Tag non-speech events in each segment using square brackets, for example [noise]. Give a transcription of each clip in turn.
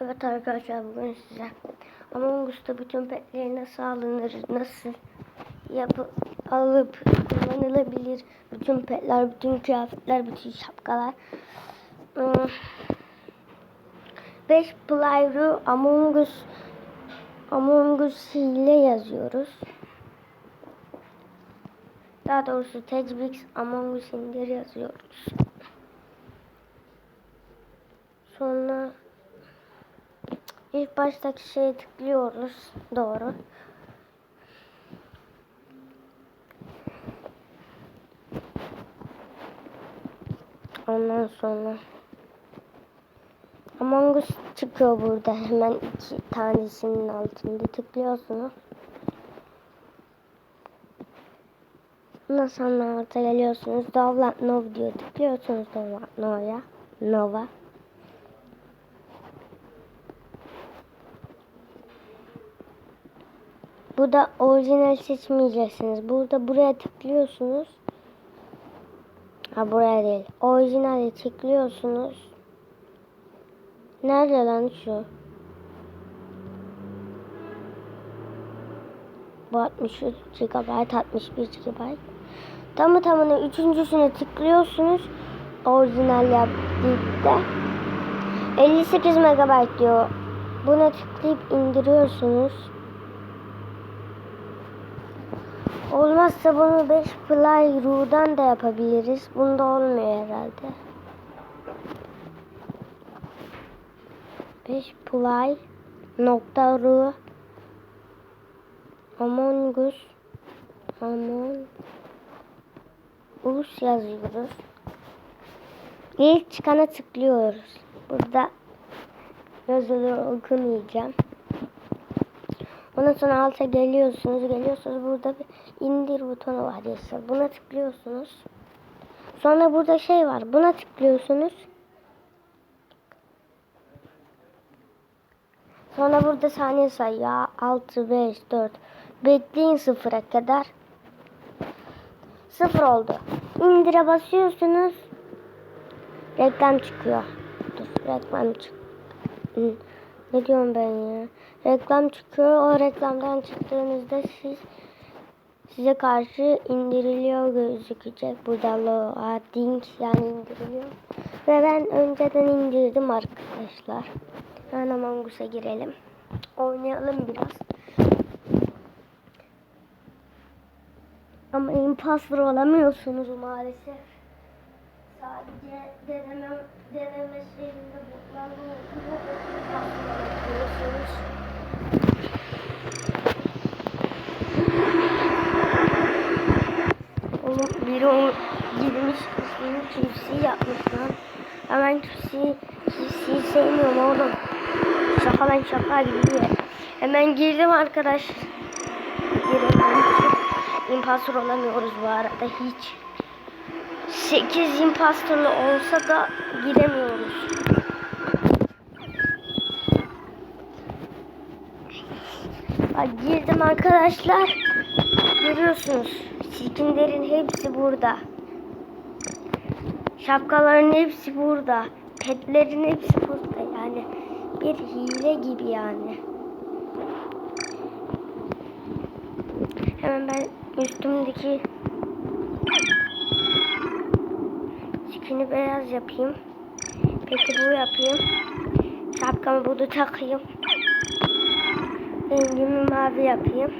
Evet arkadaşlar bugün size Among Us'ta bütün petleri nasıl alınır, nasıl yapı alıp kullanılabilir bütün petler, bütün kıyafetler, bütün şapkalar. 5 playru Among Us Among Us hile yazıyoruz. Daha doğrusu Tecbix Among Us indir yazıyoruz. Sonra ilk baştaki şeye tıklıyoruz. Doğru. Ondan sonra Among Us çıkıyor burada. Hemen iki tanesinin altında tıklıyorsunuz. Ondan sonra geliyorsunuz. Download Nova diyor. Tıklıyorsunuz Download Nova'ya. Nova. Burada orijinal seçmeyeceksiniz. Burada buraya tıklıyorsunuz. Ha buraya değil. Orijinali tıklıyorsunuz. Nerede lan şu? Bu 63 GB, 61 GB. Tamı tamına üçüncüsüne tıklıyorsunuz. Orijinal yaptığında 58 MB diyor. Buna tıklayıp indiriyorsunuz. Olmazsa bunu 5 Fly Ru'dan da yapabiliriz. Bunda olmuyor herhalde. 5 Fly nokta Ru Among Us Among Us yazıyoruz. İlk çıkana tıklıyoruz. Burada yazıları okumayacağım. Ondan sonra alta geliyorsunuz. Geliyorsunuz. Burada bir indir butonu var yeşil. Buna tıklıyorsunuz. Sonra burada şey var. Buna tıklıyorsunuz. Sonra burada saniye sayıyor. 6, 5, 4. Bekleyin sıfıra kadar. Sıfır oldu. İndire basıyorsunuz. Reklam çıkıyor. Reklam çık. Ne diyorum ben ya? Reklam çıkıyor. O reklamdan çıktığınızda siz size karşı indiriliyor gözükecek. Burada loading yani indiriliyor. Ve ben önceden indirdim arkadaşlar. Yani Among girelim. Oynayalım biraz. Ama imposter olamıyorsunuz maalesef. Sadece deneme, deneme şeyinde imposter Oğlum biri onu girmiş üstünü kimsi yapmış lan. Hemen kimsi, kimsiyi sevmiyorum oğlum. Şaka lan şaka gibi. Hemen girdim arkadaş. Giremedim. İmpastor olamıyoruz bu arada hiç. 8 impastorlu olsa da giremiyoruz. Bak girdim arkadaşlar. Görüyorsunuz. Skinlerin hepsi burada. Şapkaların hepsi burada. Petlerin hepsi burada. Yani bir hile gibi yani. Hemen ben üstümdeki skin'i beyaz yapayım. Peki bu yapayım. Şapkamı burada takayım. Rengimi mavi yapayım.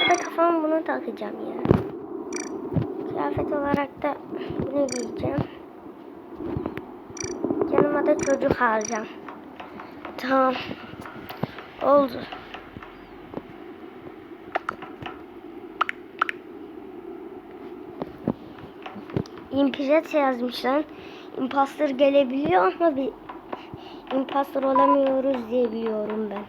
Ya da kafama bunu takacağım ya. Kıyafet olarak da bunu giyeceğim. Yanıma da çocuk alacağım. Tamam. Oldu. İmpizet yazmışlar. Impastır gelebiliyor ama bir impastır olamıyoruz diye biliyorum ben.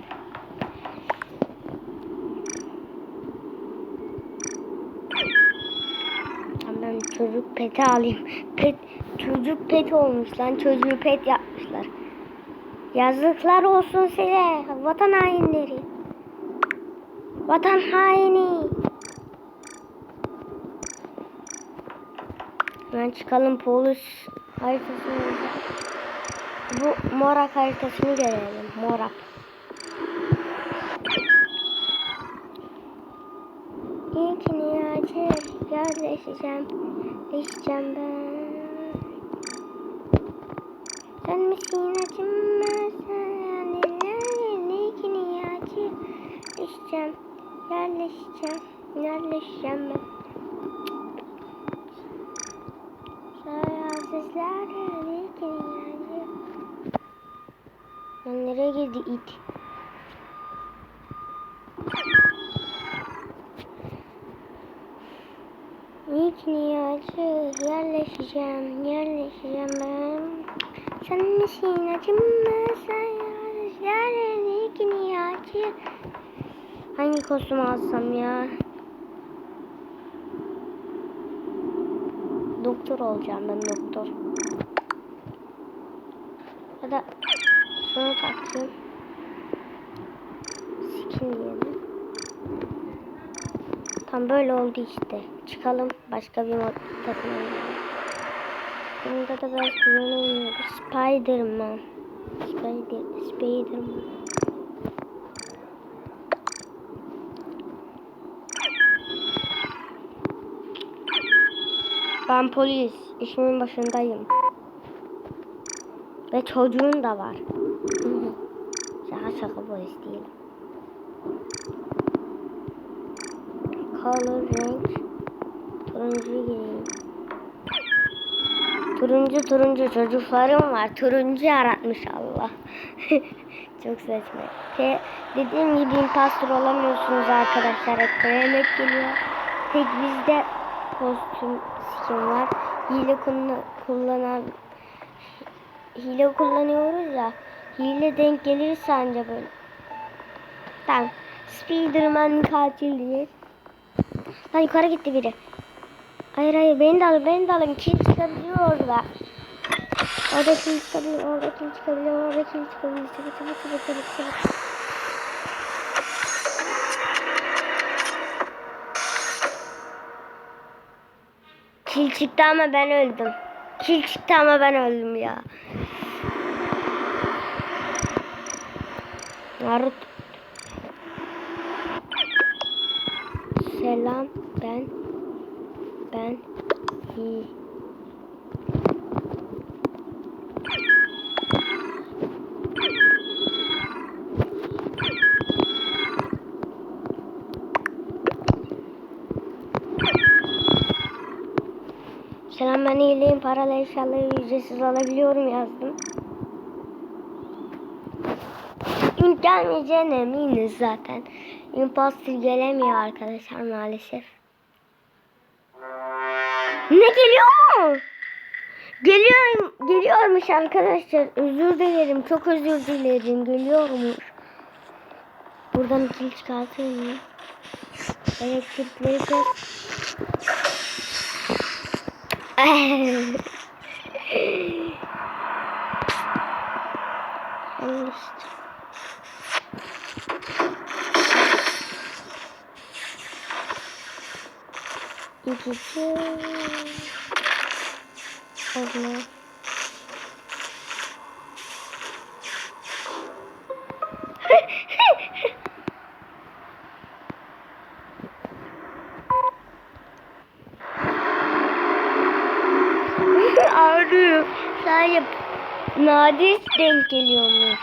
Ben çocuk peti alayım. Pet, çocuk pet olmuş lan. Çocuğu pet yapmışlar. Yazıklar olsun size. Vatan hainleri. Vatan haini. Hemen çıkalım polis haritasını. Bu Morak haritasını görelim. Morak. İlkini açır, yerleşeceğim, değişeceğim ben. Sen misin acımma sen, ilkini açır, değişeceğim, yerleşeceğim, yerleşeceğim ben. Sayasızlar, ilkini açır. Lan nereye girdi it? İlk niyacı yerleşeceğim, yerleşeceğim ben. Sen misin acımma sayar, ilk niyacı. Hangi kostüm alsam ya? Doktor olacağım ben doktor. Ya da şunu takayım. Skin diyelim. Tam böyle oldu işte. Çıkalım başka bir mod takıma gidelim. Bunda da ben kullanamıyorum. Spiderman. Spider, Spiderman. Ben polis. İşimin başındayım. Ve çocuğun da var. Şaka şaka polis değilim. Color renk. Turuncu gireyim. Turuncu turuncu çocuklarım var. Turuncu yaratmış Allah. [laughs] Çok saçma. Te, dediğim gibi impostor olamıyorsunuz arkadaşlar. Hep yemek geliyor. Tek bizde kostüm skin var. Hile kullan- kullanan hile kullanıyoruz ya. Hile denk gelirse anca böyle. Tamam. Spiderman katil değil. Lan yukarı gitti biri. Hayır hayır beni de alın beni de alın. Kim çıkabiliyor orada? Orada kim çıkabiliyor? Orada kim çıkabiliyor? Orada kim çıkabiliyor? Çabuk çabuk çabuk çabuk çabuk. Kil çıktı ama ben öldüm. Kil çıktı ama ben öldüm ya. Naruto. Selam ben ben iyi. Selam ben iyileyim. Paralı eşyaları ücretsiz alabiliyorum yazdım. Gelmeyeceğine eminiz zaten. Imposter gelemiyor arkadaşlar maalesef. Ne geliyor mu? Geliyor, geliyormuş arkadaşlar. Özür dilerim. Çok özür dilerim. Geliyormuş. Buradan kil çıkartayım mı? Elektrikleri kes. İkinci. Allah. Sadece nadir denk geliyormuş.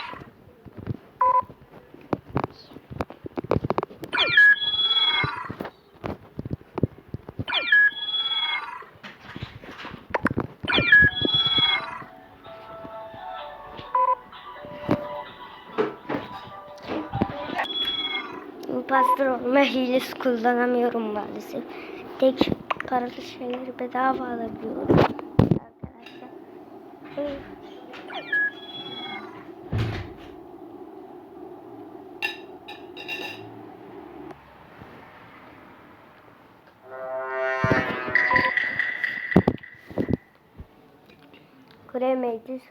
Imposter olma hilesi kullanamıyorum maalesef. Tek paralı şeyleri bedava alabiliyorum. Arkadaşlar.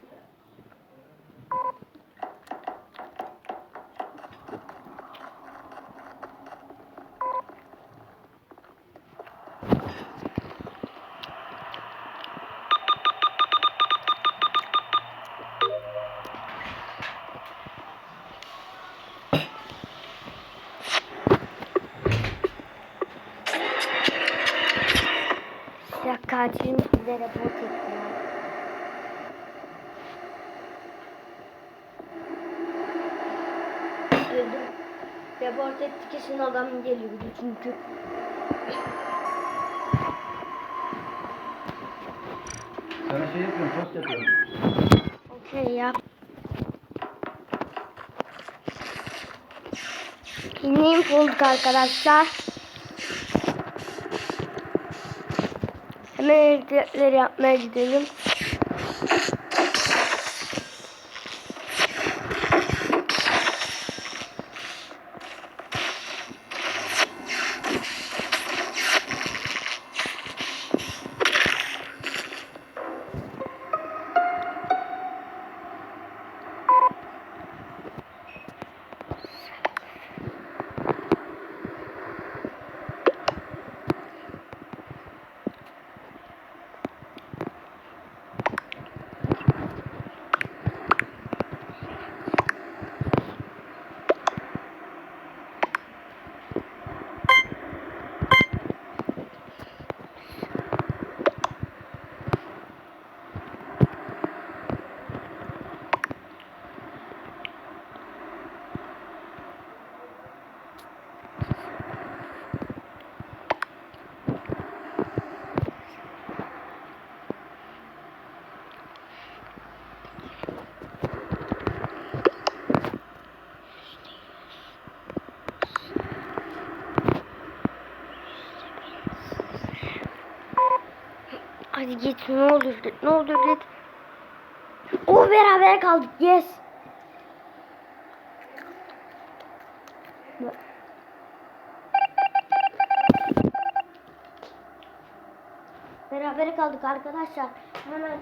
Hı. Göremeyiz. de report ettiler. Öldüm. Report etti kesin adam geliyordu çünkü. Sana şey yapıyorum, tost yapıyorum. Okey yap. Yine bulduk arkadaşlar. Hemen hareketleri yapmaya gidelim. Hadi git ne olur git ne olur git. O beraber kaldık yes. Beraber kaldık arkadaşlar. Hemen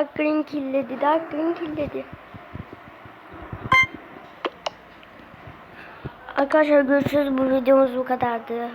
Dark Green killedi. Dark Green killedi. Arkadaşlar görüşürüz. Bu videomuz bu kadardı.